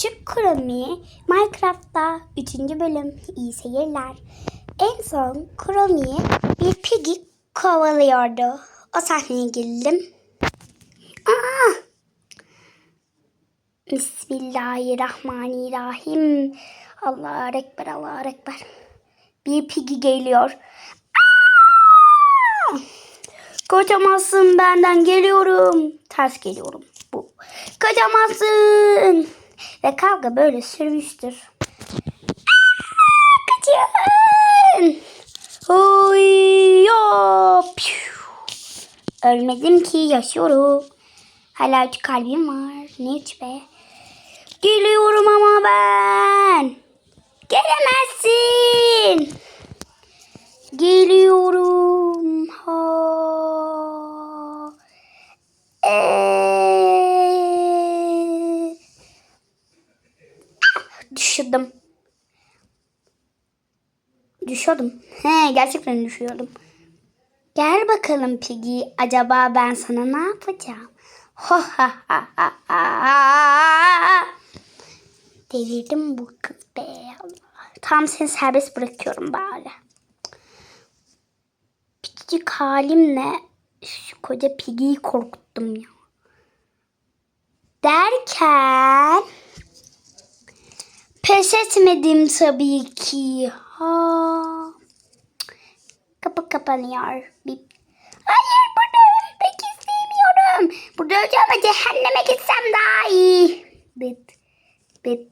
Küçük Kromi Minecraft'ta 3. bölüm iyi seyirler. En son Kromi'yi bir piggy kovalıyordu. O sahneye girdim. Aa! Bismillahirrahmanirrahim. Allahu Ekber, Allahu Ekber. Bir piggy geliyor. Aa! Kaçamazsın benden geliyorum. Ters geliyorum. Bu. Kaçamazsın. Ve kavga böyle sürmüştür. Kaçın. Ölmedim ki yaşıyorum. Hala üç kalbim var. Ne üç be? Geliyorum ama ben. Gelemezsin. Geliyorum. Ha. Ee. Ah, Düşürdüm. Düşüyordum. He gerçekten düşüyordum. Gel bakalım Piggy. Acaba ben sana ne yapacağım? Ho ha ha ha ha. Delirdim bu kız be. Allah. Tam seni serbest bırakıyorum bari. Küçücük halimle şu koca Piggy'yi korkuttum ya. Derken pes etmedim tabii ki. Ha. Kapı kapanıyor. Bip. Hayır burada ölmek istemiyorum. Burada öleceğime cehenneme gitsem daha iyi. Bit. Bit.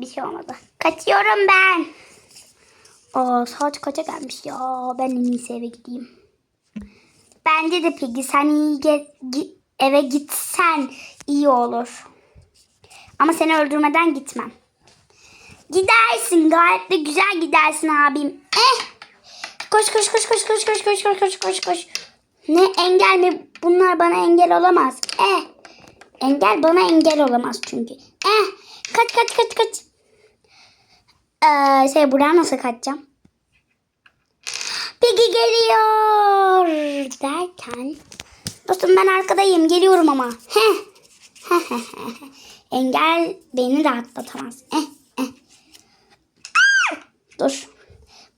Bir şey olmadı. Kaçıyorum ben. Aa, saat kaça gelmiş ya? Ben en iyisi eve gideyim. Bence de Piggy sen iyi ge- eve gitsen iyi olur. Ama seni öldürmeden gitmem. Gidersin gayet de güzel gidersin abim. Eh. Koş koş koş koş koş koş koş koş koş koş koş. Ne engel mi? Bunlar bana engel olamaz. Eh. Engel bana engel olamaz çünkü. Eh. Kaç kaç kaç kaç. Ee, şey buradan nasıl kaçacağım? Piggy geliyor derken dostum ben arkadayım geliyorum ama. Heh. Engel beni rahatlatamaz. Eh, eh. Dur.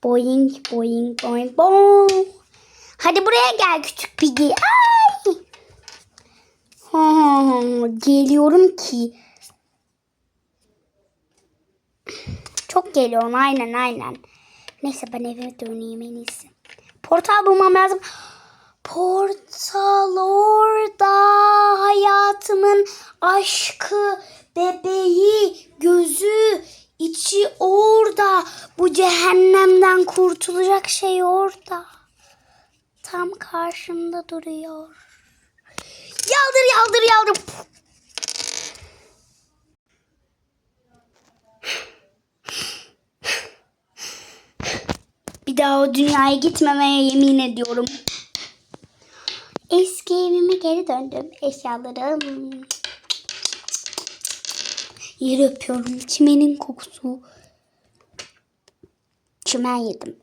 Boing boing boing boing. Hadi buraya gel küçük Piggy. Ay. Ha, geliyorum ki. Çok geliyorum aynen aynen. Neyse ben eve döneyim en iyisi. Portal bulmam lazım. Portal orada hayatımın aşkı, bebeği, gözü, içi orada. Bu cehennemden kurtulacak şey orada. Tam karşımda duruyor. Yaldır yaldır yaldır. Bir daha o dünyaya gitmemeye yemin ediyorum. Eski evime geri döndüm. Eşyalarım. Yeri öpüyorum. Çimenin kokusu. Çimen yedim.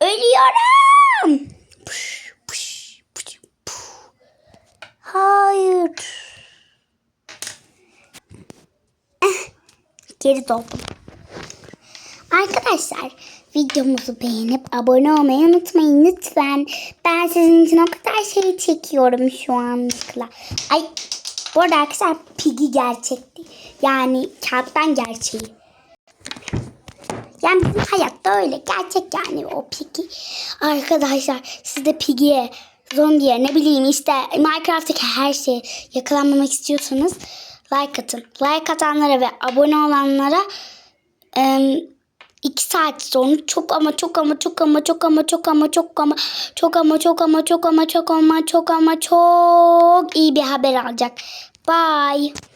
Ölüyorum. Hayır. Geri doldum. Arkadaşlar videomuzu beğenip abone olmayı unutmayın lütfen. Ben sizin için o kadar şey çekiyorum şu anlıkla. Ay bu arada arkadaşlar Piggy gerçekti. Yani kağıttan gerçeği. Yani bizim hayatta öyle. Gerçek yani o Piggy. Arkadaşlar siz de Piggy'ye, zombiye ne bileyim işte Minecraft'taki her şeye yakalanmamak istiyorsanız like atın. Like atanlara ve abone olanlara... Im, 2 saat sonra çok ama çok ama çok ama çok ama çok ama çok ama çok ama çok ama çok ama çok ama çok ama çok iyi bir haber alacak. Bye.